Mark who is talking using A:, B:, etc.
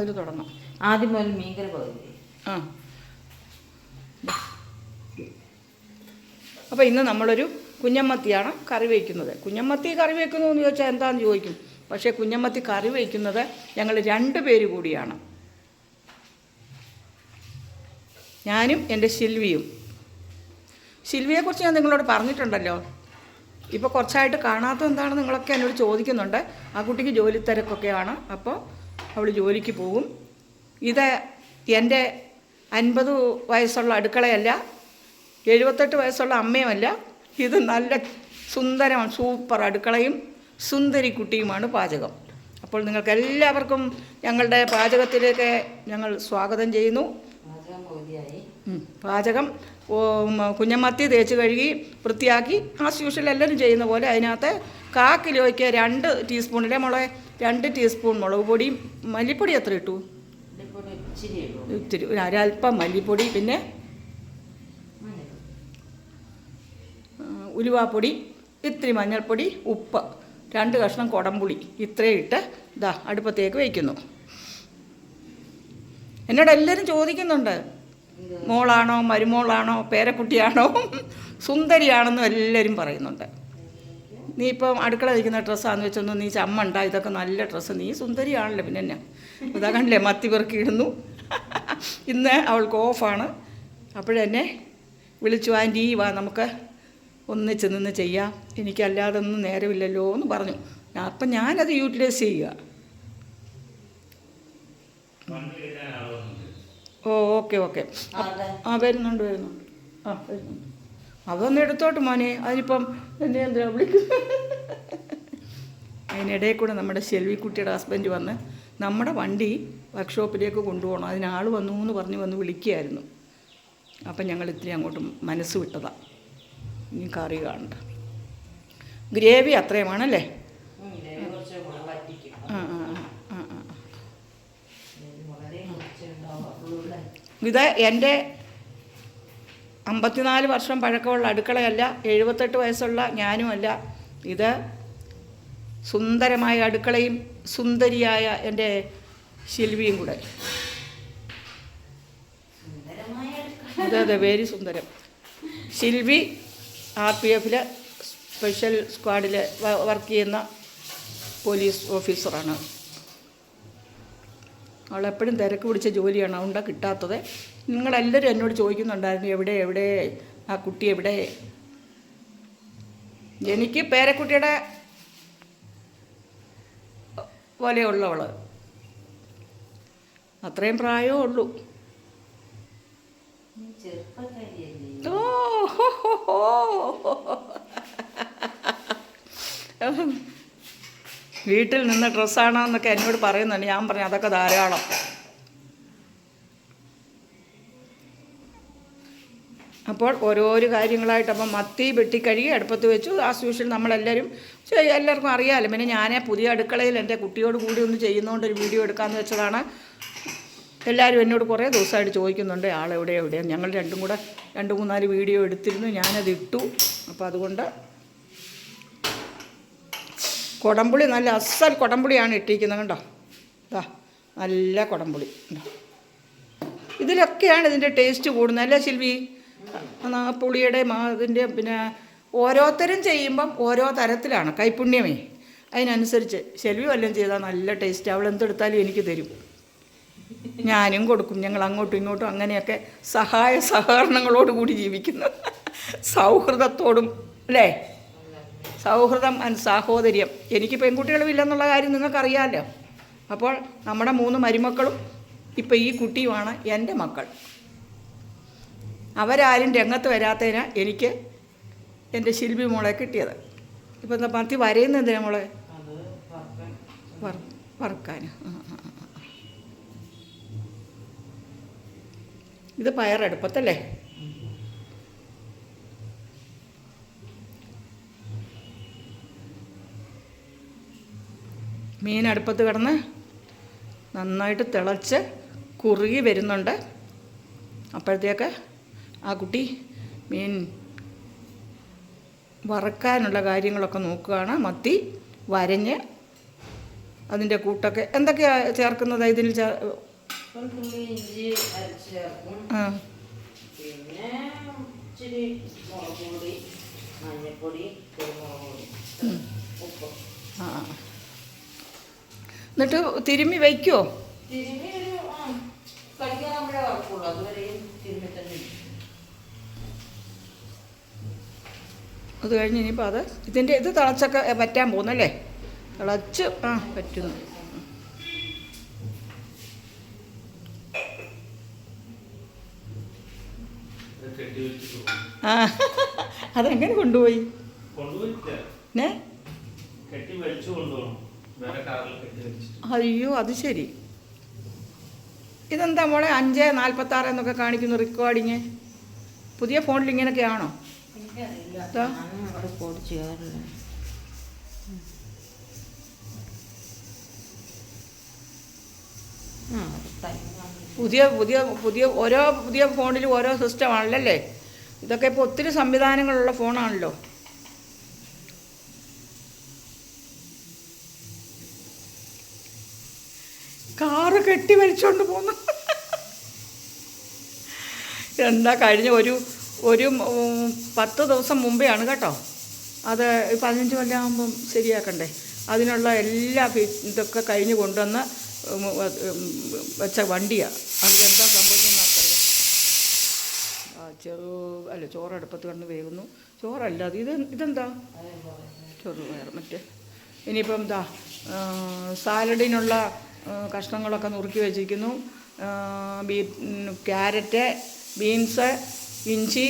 A: അതിൽ തുടങ്ങാം.
B: ആദ്യം മുതൽ
A: അപ്പോൾ ഇന്ന് നമ്മളൊരു കുഞ്ഞമ്മത്തിയാണ് കറി വയ്ക്കുന്നത്. കുഞ്ഞമ്മത്തി കറി വയ്ക്കുന്നു എന്ന് ചോദിച്ചാൽ എന്താണെന്ന് ചോദിക്കും? പക്ഷേ കുഞ്ഞമ്മത്തി കറി വയ്ക്കുന്നത് ഞങ്ങൾ രണ്ട് പേര് കൂടിയാണ്. ഞാനും എന്റെ ശിൽവിയും. ശിൽവിയെക്കുറിച്ച് ഞാൻ നിങ്ങളോട് പറഞ്ഞിട്ടുണ്ടല്ലോ. ഇപ്പോൾ കുറച്ചായിട്ട് കാണാത്ത എന്താണെന്ന് നിങ്ങളൊക്കെ എന്നോട് ചോദിക്കുന്നുണ്ട്. ആ കുട്ടിക്ക് ജോലി തിരക്കൊക്കെയാണ് അപ്പോൾ അവൾ ജോലിക്ക് പോകും. ഇത് എന്റെ അൻപത് വയസ്സുള്ള അടുക്കളയല്ല എഴുപത്തെട്ട് വയസ്സുള്ള അമ്മയുമല്ല. ഇത് നല്ല സുന്ദരം സൂപ്പർ അടുക്കളയും സുന്ദരി കുട്ടിയുമാണ് പാചകം. അപ്പോൾ നിങ്ങൾക്ക് എല്ലാവർക്കും ഞങ്ങളുടെ പാചകത്തിലേക്ക് ഞങ്ങൾ സ്വാഗതം ചെയ്യുന്നു.
B: പാചകം
A: കുഞ്ഞമ്മത്തി തേച്ച് കഴുകി വൃത്തിയാക്കി ആസ് യൂഷ്വൽ എല്ലാവരും ചെയ്യുന്ന പോലെ അതിനകത്ത് കാ കിലോയ്ക്ക് രണ്ട് ടീസ്പൂണിലെ മുളക് രണ്ട് ടീസ്പൂൺ മുളക് പൊടിയും മല്ലിപ്പൊടി എത്ര ഇട്ടു? ഇത്തിരി. ഒരു ഒരല്പം മല്ലിപ്പൊടി പിന്നെ ഉലുവാപ്പൊടി ഇത്തിരി മഞ്ഞൾപ്പൊടി ഉപ്പ്. രണ്ട് കഷ്ണം കുടംപുളി. ഇത്രയും ഇട്ട് ഇതാ അടുപ്പത്തേക്ക് വയ്ക്കുന്നു എന്നോട് എല്ലാവരും ചോദിക്കുന്നുണ്ട്. മോളാണോ മരുമോളാണോ പേരക്കുട്ടിയാണോ? സുന്ദരിയാണെന്നും എല്ലാവരും പറയുന്നുണ്ട്. നീ ഇപ്പം അടുക്കള വയ്ക്കുന്ന ഡ്രസ്സാന്ന് വെച്ചൊന്നും നീ ചമ്മണ്ട ഇതൊക്കെ നല്ല ഡ്രസ്സ്. നീ സുന്ദരിയാണല്ലോ പിന്നെ എന്നാ ഇതാ കണ്ടില്ലേ മത്തി പെറുക്കി ഇടുന്നു ഇന്ന് അവൾക്ക് ഓഫാണ്. അപ്പോഴെന്നെ വിളിച്ചു ആന്റി വാ നമുക്ക് ഒന്നിച്ച് നിന്ന് ചെയ്യാം. എനിക്കല്ലാതെ ഒന്നും നേരമില്ലല്ലോ എന്ന് പറഞ്ഞു. അപ്പം ഞാനത് യൂട്ടിലൈസ് ചെയ്യുക. ഓ ഓക്കെ ഓക്കെ. ആ വരുന്നുണ്ട് വരുന്നുണ്ട്. ആ വരുന്നുണ്ട്. അതൊന്ന് എടുത്തോട്ട് മോനെ. അതിനിപ്പം എന്നെ എന്തിനാ വിളിക്കുന്നത്? അതിനിടയിൽ കൂടെ നമ്മുടെ ശെൽവിക്കുട്ടിയുടെ ഹസ്ബൻഡ് വന്ന് നമ്മുടെ വണ്ടി വർക്ക്ഷോപ്പിലേക്ക് കൊണ്ടുപോകണം. അതിനാൾ വന്നു എന്ന് പറഞ്ഞ് വന്ന് വിളിക്കുകയായിരുന്നു. അപ്പം ഞങ്ങൾ ഇത്തിരി അങ്ങോട്ട് മനസ്സ് വിട്ടതാണ് ഇനി കറി കാണണ്ട. ഗ്രേവി അത്രയുമാണല്ലേ?
B: ഇത്
A: എന്റെ അമ്പത്തിനാല് വർഷം പഴക്കമുള്ള അടുക്കളയല്ല എഴുപത്തെട്ട് വയസ്സുള്ള ഞാനുമല്ല ഇത് സുന്ദരമായ അടുക്കളയും സുന്ദരിയായ എന്റെ ശില്വിയും കൂടെ. അതെ അതെ വെരി സുന്ദരം. ശില്വി ആർ പി എഫിൽ സ്പെഷ്യൽ സ്ക്വാഡിൽ വർക്ക് ചെയ്യുന്ന പോലീസ് ഓഫീസറാണ് അവളെപ്പോഴും തിരക്ക് പിടിച്ച ജോലിയാണ്. അതുകൊണ്ടാണ് കിട്ടാത്തത്. നിങ്ങളെല്ലാവരും എന്നോട് ചോദിക്കുന്നുണ്ടായിരുന്നു എവിടെ എവിടെ? ആ കുട്ടി എവിടെ? എനിക്ക് പേരക്കുട്ടിയുടെ പോലെയുള്ളവൾ അത്രയും പ്രായമേ ഉള്ളൂ. ഓ ഹോ, ഹോ, ഹോ. വീട്ടിൽ നിന്ന് ഡ്രസ്സാണോ എന്നൊക്കെ എന്നോട് പറയുന്നുണ്ട്. ഞാൻ പറഞ്ഞു അതൊക്കെ ധാരാളം. അപ്പോൾ ഓരോരോ കാര്യങ്ങളായിട്ട് അപ്പം മത്തി വെട്ടിക്കഴുകി അടുപ്പത്ത് വെച്ചു. ആ യൂഷ്വൽ നമ്മളെല്ലാവരും എല്ലാവർക്കും അറിയാമല്ലോ പിന്നെ ഞാൻ പുതിയ അടുക്കളയിൽ എന്റെ കുട്ടിയോട് കൂടി ഒന്ന് ചെയ്യുന്നതുകൊണ്ട് ഒരു വീഡിയോ എടുക്കാമെന്ന് വെച്ചതാണ്. എല്ലാവരും എന്നോട് കുറേ ദിവസമായിട്ട് ചോദിക്കുന്നുണ്ട് ആളെവിടെ എവിടെയാണ് ഞങ്ങൾ രണ്ടും കൂടെ രണ്ട് മൂന്നാൽ വീഡിയോ എടുത്തിരുന്നു. ഞാനത് ഇട്ടു. അപ്പോൾ അതുകൊണ്ട് കുടംപുളി നല്ല അസൽ കുടംപുളിയാണ് ഇട്ടിരിക്കുന്നത് കണ്ടോ? ഇതാ നല്ല കുടംപുളി. കണ്ടോ ഇതിലൊക്കെയാണ് ഇതിന്റെ ടേസ്റ്റ് കൂടുന്നത്. അല്ലേ ശിൽവി? പുളിയുടെ മാ ഇതിന്റെ പിന്നെ ഓരോരുത്തരും ചെയ്യുമ്പം ഓരോ തരത്തിലാണ്. കൈപ്പുണ്യമേ. അതിനനുസരിച്ച് ശെൽവി വല്ലതും ചെയ്താൽ നല്ല ടേസ്റ്റ് അവൾ എന്തെടുത്താലും എനിക്ക് തരും. ഞാനും കൊടുക്കും. ഞങ്ങൾ അങ്ങോട്ടും ഇങ്ങോട്ടും അങ്ങനെയൊക്കെ സഹായ സഹകരണങ്ങളോട് കൂടി ജീവിക്കുന്നു. സൗഹൃദത്തോടും അല്ലേ? സൗഹൃദം സാഹോദര്യം. എനിക്ക് പെൺകുട്ടികളും ഇല്ലെന്നുള്ള കാര്യം നിങ്ങൾക്കറിയാമല്ലോ. അപ്പോൾ നമ്മുടെ മൂന്ന് മരുമക്കളും ഇപ്പോൾ ഈ കുട്ടിയുമാണ് എന്റെ മക്കൾ. അവരാരും രംഗത്ത് വരാത്തതിന് എനിക്ക് എന്റെ ശില്പി മോളെ കിട്ടിയത്. ഇപ്പം എന്താ മത്തി വരയുന്ന എന്തിനാ മോളെ?
B: വറുക്കാൻ.
A: ഇത് പയറെടുപ്പത്തല്ലേ? മീൻ അടുപ്പത്ത് കിടന്ന് നന്നായിട്ട് തിളച്ച് കുറുകി വരുന്നുണ്ട്. അപ്പോഴത്തേക്ക് ആ കുട്ടി മീൻ വറക്കാനുള്ള കാര്യങ്ങളൊക്കെ നോക്കുകയാണ്. മത്തി വരഞ്ഞ് അതിന്റെ കൂട്ടൊക്കെ എന്തൊക്കെയാണ് ചേർക്കുന്നത് ഇതിൽ ചേ
B: ചേർക്കും
A: ആ.
B: പിന്നെ ഇച്ചിരി മുളക് പൊടി മഞ്ഞൾപ്പൊടി കുരുമുളക് പൊടി ഉപ്പ്.
A: ആ. എന്നിട്ട് തിരുമ്മി വയ്ക്കുമോ. അത് കഴിഞ്ഞ് ഇനിയിപ്പോൾ അത് ഇതിന്റെ ഇത് തിളച്ചൊക്കെ പറ്റാൻ പോകുന്നല്ലേ തിളച്ച് ആ പറ്റുന്നു. ആ അതെങ്ങനെ കൊണ്ടുപോയി.
C: കൊണ്ടുപോയിട്ടില്ല.
A: അയ്യോ അത് ശരി. ഇതെന്താ മോളെ അഞ്ച് നാൽപ്പത്തി ആറ് എന്നൊക്കെ കാണിക്കുന്നു റെക്കോർഡിങ് പുതിയ ഫോണിൽ ഇങ്ങനെയൊക്കെയാണോ. പുതിയ പുതിയ പുതിയ ഓരോ പുതിയ ഫോണിലും ഓരോ സിസ്റ്റം അല്ലേ? ഇതൊക്കെ ഇപ്പോൾ ഒത്തിരി സംവിധാനങ്ങളുള്ള ഫോണാണല്ലോ കാറ് കെട്ടി വലിച്ചോണ്ട് പോന്നു. എന്താ കഴിഞ്ഞ ഒരു ഒരു പത്ത് ദിവസം മുമ്പെയാണ് കേട്ടോ. അത് പതിനഞ്ച് കൊല്ലം ആകുമ്പം ശരിയാക്കണ്ടേ. അതിനുള്ള എല്ലാ ഇതൊക്കെ കഴിഞ്ഞ് കൊണ്ടുവന്ന് വെച്ച വണ്ടിയാണ് അതിലെന്താ സംഭവിച്ചതെന്ന് ആ ചെറു അല്ല ചോറ് അടുപ്പത്ത് കണ്ട് വേകുന്നു ചോറല്ല അത് ഇത് ഇതെന്താ ചോറ് വേറെ മറ്റേ. ഇനിയിപ്പം എന്താ സാലഡിനുള്ള കഷ്ണങ്ങളൊക്കെ നുറുക്കി വെച്ചിരിക്കുന്നു. ബീ ക്യാരറ്റ് ബീൻസ് ഇഞ്ചി